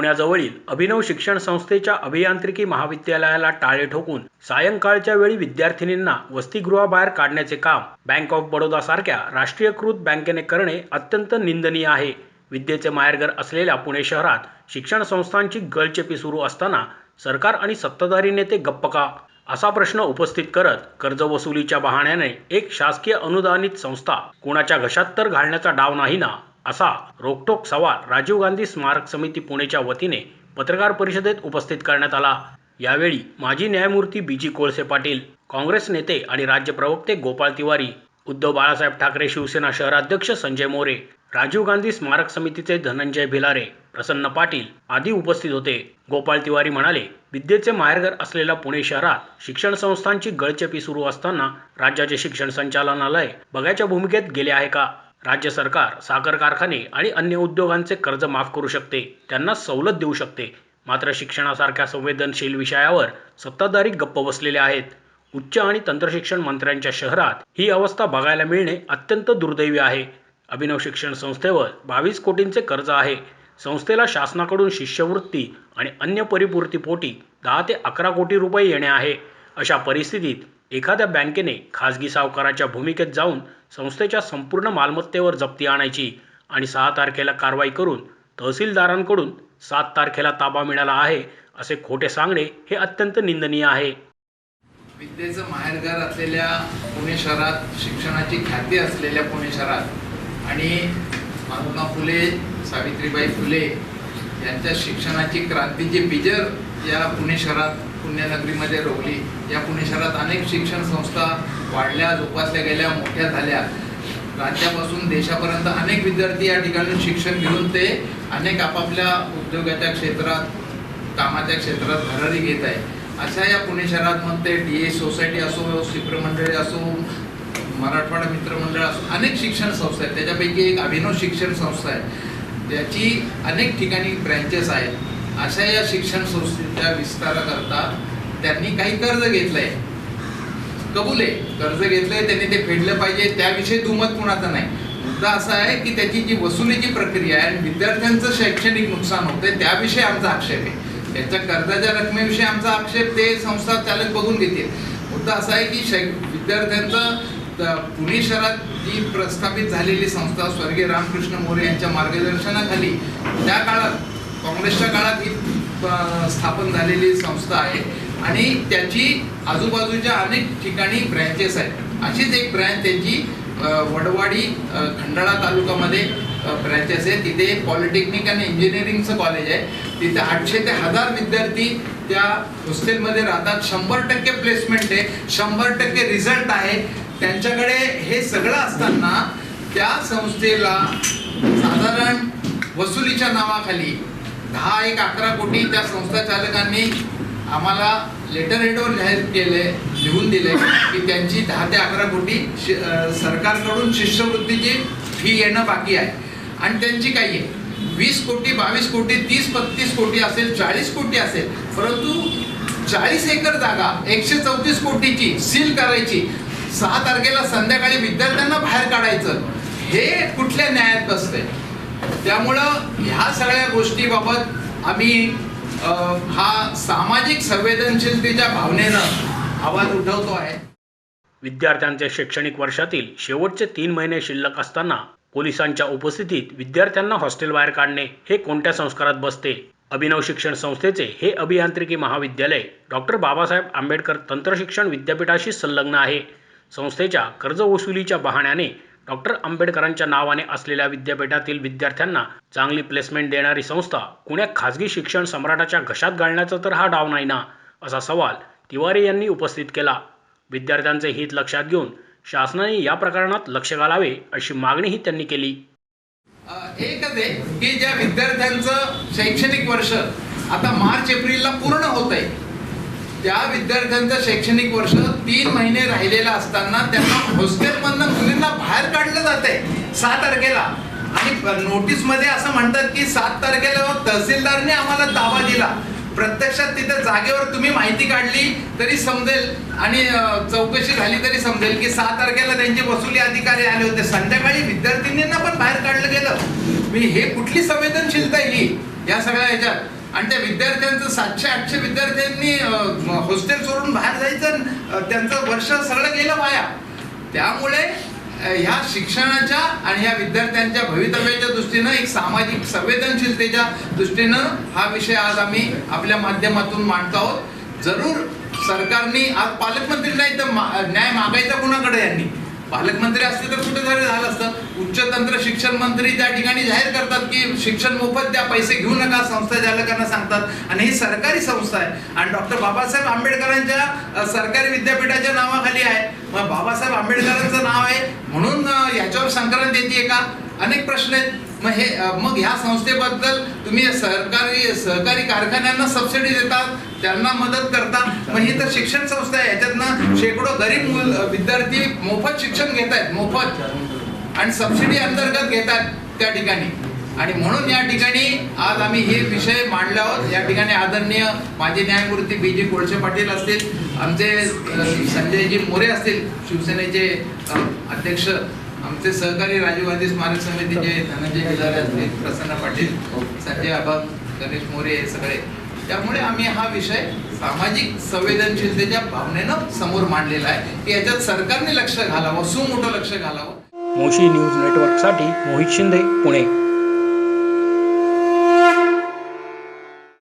पुण्याजवळील अभिनव शिक्षण संस्थेच्या अभियांत्रिकी महाविद्यालयाला टाळे ठोकून सायंकाळच्या वेळी विद्यार्थिनींना वसतिगृहाबाहेर काढण्याचे काम बँक ऑफ बडोदासारख्या राष्ट्रीयकृत बँकेने करणे अत्यंत निंदनीय आहे. विद्येचे माहेरघर असलेल्या पुणे शहरात शिक्षण संस्थांची गळचेपी सुरू असताना सरकार आणि सत्ताधारी नेते गप्प का? असा प्रश्न उपस्थित करत कर्जवसुलीच्या बहाण्याने एक शासकीय अनुदानित संस्था कोणाच्या घशात तर घालण्याचा डाव नाही ना असा रोकटोक सवाल राजीव गांधी स्मारक समिती पुणेच्या वतीने पत्रकार परिषदेत उपस्थित करण्यात आला. यावेळी माजी न्यायमूर्ती बी जी कोळसे पाटील काँग्रेस नेते आणि राज्य प्रवक्ते गोपाळ तिवारी उद्धव बाळासाहेब ठाकरे शिवसेना शहराध्यक्ष संजय मोरे राजीव गांधी स्मारक समितीचे धनंजय भिलारे प्रसन्न पाटील आदी उपस्थित होते. गोपाळ तिवारी म्हणाले विद्येचे माहेरघर असलेल्या पुणे शहरात शिक्षण संस्थांची गळचेपी सुरू असताना राज्याचे शिक्षण संचालनालय बघायच्या भूमिकेत गेले आहे का? राज्य सरकार साखर कारखाने आणि अन्य उद्योगांचे कर्ज माफ करू शकते. त्यांना सवलत देऊ शकते. मात्र शिक्षणासारख्या संवेदनशील विषयावर सत्ताधारी गप्प बसलेले आहेत. उच्च आणि तंत्रशिक्षण मंत्र्यांच्या शहरात ही अवस्था बघायला मिळणे अत्यंत दुर्दैवी आहे. अभिनव शिक्षण संस्थेवर बावीस कोटींचे कर्ज आहे. संस्थेला शासनाकडून शिष्यवृत्ती आणि अन्य परिपूर्तीपोटी दहा ते अकरा कोटी रुपये येणे आहे. अशा परिस्थितीत एखाद्या बँकेने खाजगी सावकाराच्या भूमिकेत जाऊन संस्थेच्या संपूर्ण मालमत्तेवर जप्ती आणायची आणि सहा तारखेला कारवाई करून तहसीलदारांकडून सात तारखेला ताबा मिळाला आहे असे खोटे सांगणे हे अत्यंत निंदनीय आहे. विद्येचं माहेरघर असलेल्या पुणे शहरात शिक्षणाची ख्याती असलेल्या पुणे शहरात आणि महात्मा फुले सावित्रीबाई फुले यांच्या शिक्षणाची क्रांतीचे बिजर या पुणे शहरात पुण्यनगरीमध्ये रोवली. या पुणे शहरात अनेक शिक्षण संस्था वाढल्या जोपासल्या गेल्या मोठ्या झाल्या. राज्यापासून देशापर्यंत अनेक विद्यार्थी या ठिकाणी शिक्षण घेऊन ते अनेक आपापल्या उद्योगाच्या क्षेत्रात कामाच्या क्षेत्रात भरारी घेत आहे अशा या पुणे शहरात मग ते डी ए सोसायटी असो शिप्र मंडळी असो मराठवाडा मित्रमंडळ असो अनेक शिक्षण संस्था आहेत. त्याच्यापैकी एक अभिनव शिक्षण संस्था आहे. त्याची अनेक ठिकाणी ब्रँचेस आहेत. अशा या शिक्षण संस्थेच्या विस्ताराकरता त्यांनी काही कर्ज घेतलंय. कबूल आहे. कर्ज घेतलंय त्यांनी ते फेडलं पाहिजे. त्याविषयी दुमत कुणाचा नाही. मुद्दा असा आहे की त्याची जी वसुलीची प्रक्रिया आहे आणि विद्यार्थ्यांचं शैक्षणिक नुकसान होतंय त्याविषयी आमचा आक्षेप आहे. त्याच्या कर्जाच्या रकमेविषयी आमचा आक्षेप ते संस्था चालक बघून घेतील. मुद्दा असा आहे की शै विद्यार्थ्यांचं पुणे शहरात जी प्रस्थापित झालेली संस्था स्वर्गीय रामकृष्ण मोरे यांच्या मार्गदर्शनाखाली त्या काळात काँग्रेसच्या काळात ही स्थापन झालेली संस्था आहे आणि त्याची आजूबाजूच्या अनेक ठिकाणी ब्रँचेस आहेत. अशीच एक ब्रँच त्यांची वडवाडी खंडाळा तालुक्यामध्ये ब्रँचेस आहे तिथे पॉलिटेक्निक आणि इंजिनिअरिंगचं कॉलेज आहे. तिथे आठशे ते हजार विद्यार्थी त्या हॉस्टेलमध्ये राहतात. शंभर टक्के प्लेसमेंट आहे. शंभर टक्के रिझल्ट आहे. त्यांच्याकडे हे सगळं असताना त्या संस्थेला साधारण वसुलीच्या नावाखाली दहा एक अकरा कोटी त्या संस्था चालकांनी आम्हाला लेटर हेडवर जाहीर केले लिहून दिले की त्यांची दहा ते अकरा कोटी शि- सरकारकडून शिष्यवृत्तीची फी येणं बाकी आहे. आणि त्यांची काही आहे. वीस कोटी बावीस कोटी तीस पस्तीस कोटी असेल चाळीस कोटी असेल परंतु चाळीस एकर जागा एकशे चौतीस कोटीची सील करायची सहा तारखेला संध्याकाळी विद्यार्थ्यांना बाहेर काढायचं हे कुठल्या न्यायात बसतंय? त्यामुळं ह्या सगळ्या गोष्टीबाबत आम्ही हा सामाजिक संवेदनशीलतेच्या भावनेनं आवाज उठवतो आहे. विद्यार्थ्यांच्या शैक्षणिक वर्षातील शेवटचे तीन महिने शिल्लक असताना पोलिसांच्या उपस्थितीत विद्यार्थ्यांना हॉस्टेलबाहेर काढणे हे कोणत्या संस्कारात बसते? अभिनव शिक्षण संस्थेचे हे अभियांत्रिकी महाविद्यालय डॉक्टर बाबासाहेब आंबेडकर तंत्रशिक्षण विद्यापीठाशी संलग्न आहे. संस्थेच्या कर्ज वसुलीच्या बहाण्याने डॉक्टर आंबेडकरांच्या नावाने असलेल्या विद्यापीठातील विद्यार्थ्यांना चांगली प्लेसमेंट देणारी संस्था कुण्या खाजगी शिक्षण सम्राटाच्या घशात घालण्याचा तर हा डाव नाही ना? असा सवाल तिवारी यांनी उपस्थित केला. विद्यार्थ्यांचे हित लक्षात घेऊन शासनाने या प्रकरणात लक्ष घालावे अशी मागणीही त्यांनी केली. एकच आहे की ज्या विद्यार्थ्यांचं शैक्षणिक वर्ष आता मार्च एप्रिलला पूर्ण होत आहे त्या विद्यार्थ्यांचं शैक्षणिक वर्ष तीन महिने राहिलेलं असताना त्यांना हॉस्टेलमधनं मुलींना बाहेर काढलं जात आहे सात तारखेला. आणि नोटीसमध्ये असं म्हणतात की सात तारखेला तहसीलदारने आम्हाला दावा दिला. प्रत्यक्षात तिथे जागेवर तुम्ही माहिती काढली तरी समजेल आणि चौकशी झाली तरी समजेल की सहा तारखेला त्यांचे वसुली अधिकारी आले होते. संध्याकाळी विद्यार्थिनींना पण बाहेर काढलं गेलं. मी हे कुठली संवेदनशीलता ही? या सगळ्या ह्याच्यात. आणि त्या विद्यार्थ्यांचं सातशे आठशे विद्यार्थ्यांनी हॉस्टेल सोडून बाहेर जायचं आणि, त्यांचं वर्ष सगळं गेलं वाया. त्यामुळे ह्या शिक्षणाच्या आणि ह्या विद्यार्थ्यांच्या भवितव्याच्या दृष्टीनं एक सामाजिक संवेदनशीलतेच्या दृष्टीनं हा विषय आज आम्ही आपल्या माध्यमातून मांडत आहोत. जरूर सरकारने आज पालकमंत्री नाही तर न्याय मागायचा कुणाकडे यांनी? पालकमंत्री असते तर कुठे तरी झालं असतं. उच्च तंत्र शिक्षण मंत्री त्या ठिकाणी जाहीर करतात की शिक्षण मोफत द्या पैसे घेऊ नका संस्था चालकांना सांगतात. आणि ही सरकारी संस्था आहे. आणि डॉक्टर बाबासाहेब आंबेडकरांच्या सरकारी विद्यापीठाच्या नावाखाली आहे. मग बाबासाहेब आंबेडकरांचं नाव आहे. म्हणून याच्यावर संक्रांत येते का? अनेक प्रश्न आहेत. मग हे मग ह्या संस्थेबद्दल तुम्ही सरकारी सहकारी कारखान्यांना सबसिडी देतात त्यांना मदत करता मग ही तर शिक्षण संस्था आहे. याच्यातनं शेकडो गरीब मुल विद्यार्थी मोफत शिक्षण घेत आहेत मोफत. आणि सबसिडी अंतर्गत घेतात त्या ठिकाणी. आणि म्हणून या ठिकाणी आज आम्ही हे विषय मांडले आहोत. या ठिकाणी आदरणीय माजी न्यायमूर्ती बी जी कोळसे पाटील असतील आमचे संजयजी मोरे असतील शिवसेनेचे अध्यक्ष आमचे सहकारी राजीव गांधी स्मारक समितीचे धनंजय गिलारे असतील प्रसन्न पाटील संजय अभग गणेश मोरे हे सगळे. त्यामुळे आम्ही हा विषय सामाजिक संवेदनशीलतेच्या भावनेनं समोर मांडलेला आहे. की याच्यात सरकारने लक्ष घालावं सुमोठं लक्ष घालावं. मोशी न्यूज नेटवर्कसाठी मोहित शिंदे पुणे.